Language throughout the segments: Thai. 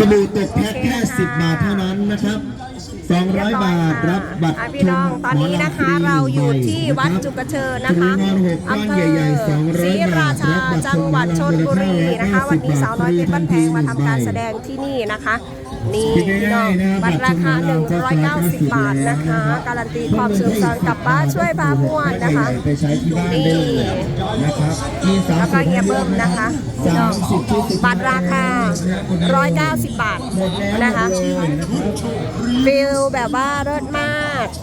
สบู่ตกแพ็คแค่10บาทเท่านั้นนะครับ200บาทรับบัตรอะพี่น้องตอนนี้นะคะเราอยู่ที่วัดนะครับจุกเชิญนะคะอำเภอศรีราชาจังหวัดชลบุรีนะคะ วันนี้สาวน้อยเป็นบ้านแพงมาทำการแสดงที่นี่นะคะ นี่คิดพี่น้ง่าองยๆนะครับบัตรราคาบัตรชมรม190 บาทนะคะ การันตีความสนุกสนานกับป้าช่วยพาม่วนนะคะไปใช้ที่บ้านได้เลยนะครับมีสามแล้วก็เฮียเบิ้มนะคะพี่น้องสิบชุดบัตรราคา 190 บาทนะคะฟิลแบบว่าเลิศมาก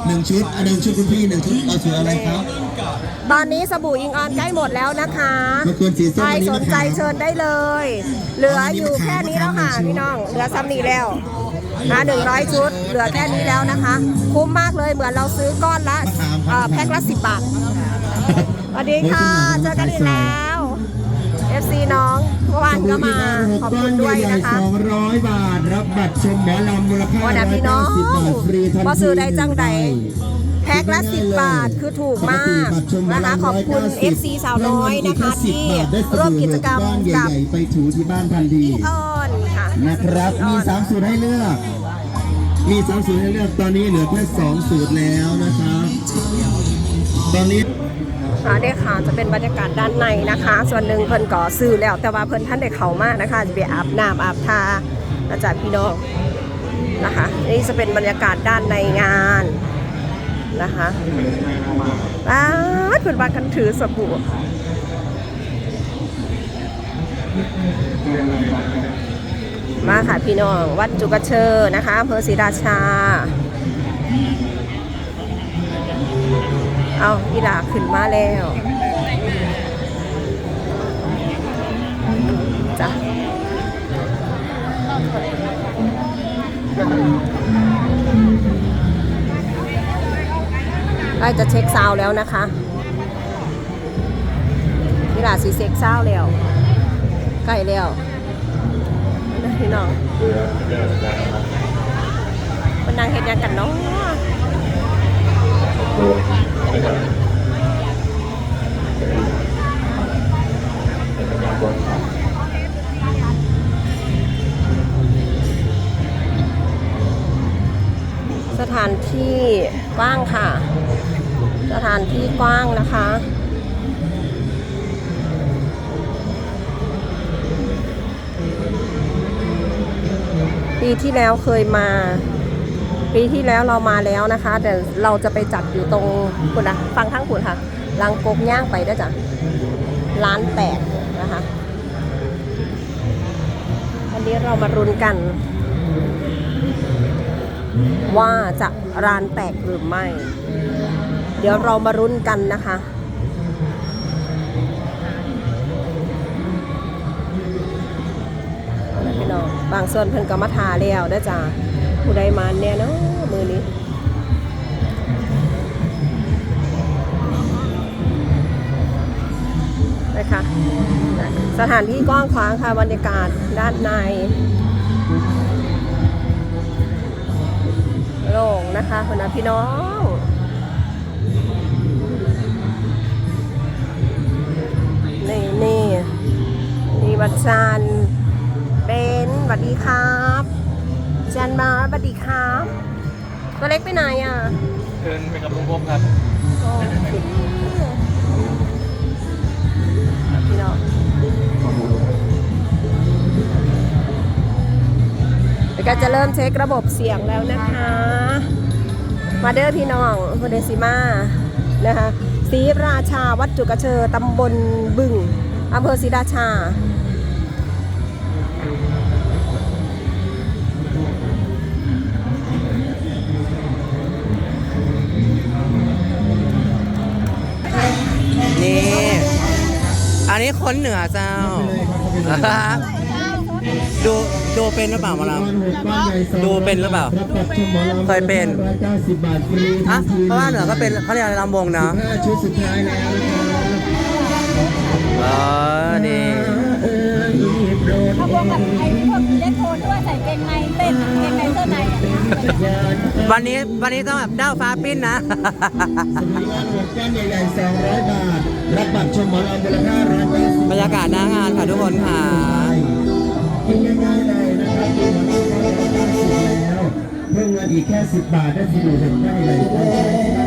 หนึ่งชุดอันหนึ่งชุดคุณพี่หนึ่งชุดเอาสีอะไรครับตอนนี้สบู่อิงออนใกล้หมดแล้วนะคะรบกวนสีส้มใครอันนี้สนนะคใจรับเชิญได้เลย เหลืออยู่แค่นี้แล้วค่ะพี่น้อง เหลือซ้ำนี้แล้วนะหนึ่งร้อยชุด เหลือแค่นี้แล้วนะคะ คุ้มมากเลยเหมือนเราซื้อก้อนละเอ่อแพ็คละสิบบาทสวัสดีค่ะ เจอกันอีกแล้ว FC น้องเมื่อวานก็มาขอบคุณด้วยนะคะสองร้อยบาทรับบัตรชมหมอลำมูลค่าวันนั้นพี่น้อง190บาทฟรีทันทีพอซื้อได้จังใดแพ็คละ10บาทคือถูกมากนะคะขอบคุณ FC สาวน้อยนะคะที่ร่วมกิจกรรมก้อนใหกับญ่ๆไปถูที่บ้านทันทีพี่อ้อนค่ะนะครับมีสามสูตรให้เลือก มีสามสูตรให้เลือกตอนนี้เหลือแค่สองสูตรแล้วนะครับ ตอนนี้ค่ะได้ค่ะจะเป็นบรรยากาศด้านในนะคะ ส่วนหนึ่งเพิ่นก่อซื้อแล้ว แต่ว่าเพิ่นท่านได้เข้ามากนะคะจะไปอาบน้ำอาบทาอาจารย์พี่น้องนะคะนี่จะเป็นบรรยากาศด้านในงานนะคะอ้าเพิ่นมากันถือสบู่มาค่ะพี่น้อง วัดจุกเชอร์นะคะอำเภอศรีราชา เอาอีหลาขึ้นมาแล้วจ้ะใกล้จะเช็คซาวแล้วนะคะอีหลาสีเซ็กซาวแล้วใกล้แล้วพี่น้องมันนางเห็นยังกันเนาะ สถานที่กว้างค่ะ สถานที่กว้างนะคะปีที่แล้วเคยมา ปีที่แล้วเรามาแล้วนะคะ แต่เราจะไปจัดอยู่ตรงคุณนะฟังทั้งคุณค่ะลังกกย่างไปได้จ้ะร้านแตกนะคะวันนี้เรามารุนกัน ว่าจะร้านแตกหรือไม่ เดี๋ยวเรามารุนกันนะคะพี่น้องบางส่วนเพิ่นก็มาทาแล้วเด้จ้า ผู้ใดมาเนี่ยเนาะมือนี้นะคะสถานที่กว้างขวางค่ะบรรยากาศด้านในโล่งนะคะคุณนะพี่น้องนี่นี่นี่บัตรจันเบนสวัสดีครับ จันมาสวัสดีครับตัวเล็กไปไหนอะเดินไปกับลุงพงครับโอเคพี่น้องเดี๋ยวก็จะเริ่มเช็คระบบเสียงแล้วนะคะ มาเด้อพี่น้องโมเดซิมานะคะศรีราชาวัดจุกระเชอตำบลบึงอำเภอศรีราชา นี่ อันนี้คนเหนือเจ้า ดูดูเป็นหรือเปล่าหมาลำดูเป็นหรือเปล่า เคยเป็น190บาทฟรีอะเพราะว่าเหนือก็เป็นเขาเรียกอะไรลำวงเนาะห้าชุดสุดท้ายแล้วนะครับเออนี่ วันนี้วันนี้ต้องแบบเด้าฟ้าปิ้นนะ สมุนไพรหัวก้าใหญ่ๆ200 บาท รับบัตรชมมอลำมูลค่า190บรรยากาศหน้างานค่ะทุกคนค่ะ กินง่ายๆเลยนะครับดูหง่า190แล้ว เพิ่มเงินอีกแค่ 10 บาทได้สมุนไพรหัวก้านใ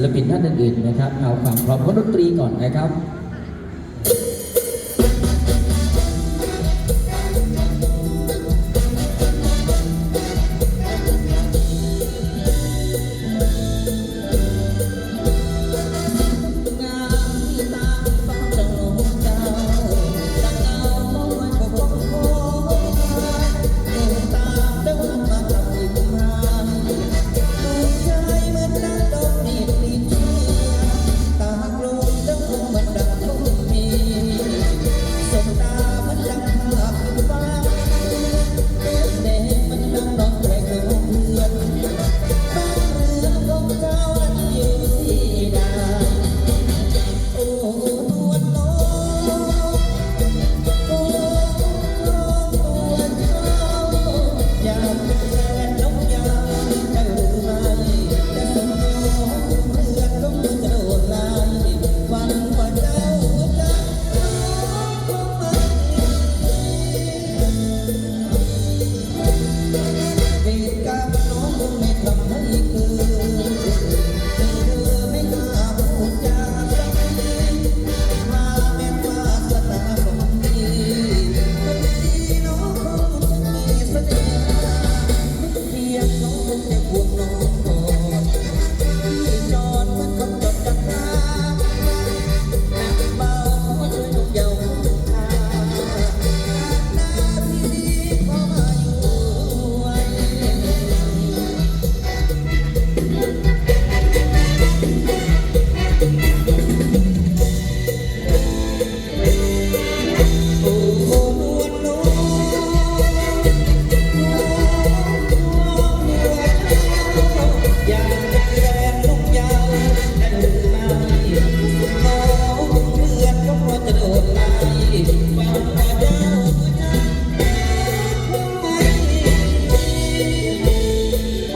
ศิลปินท่านอื่นๆนะครับ เอาความพร้อมของดนตรีก่อนนะครับ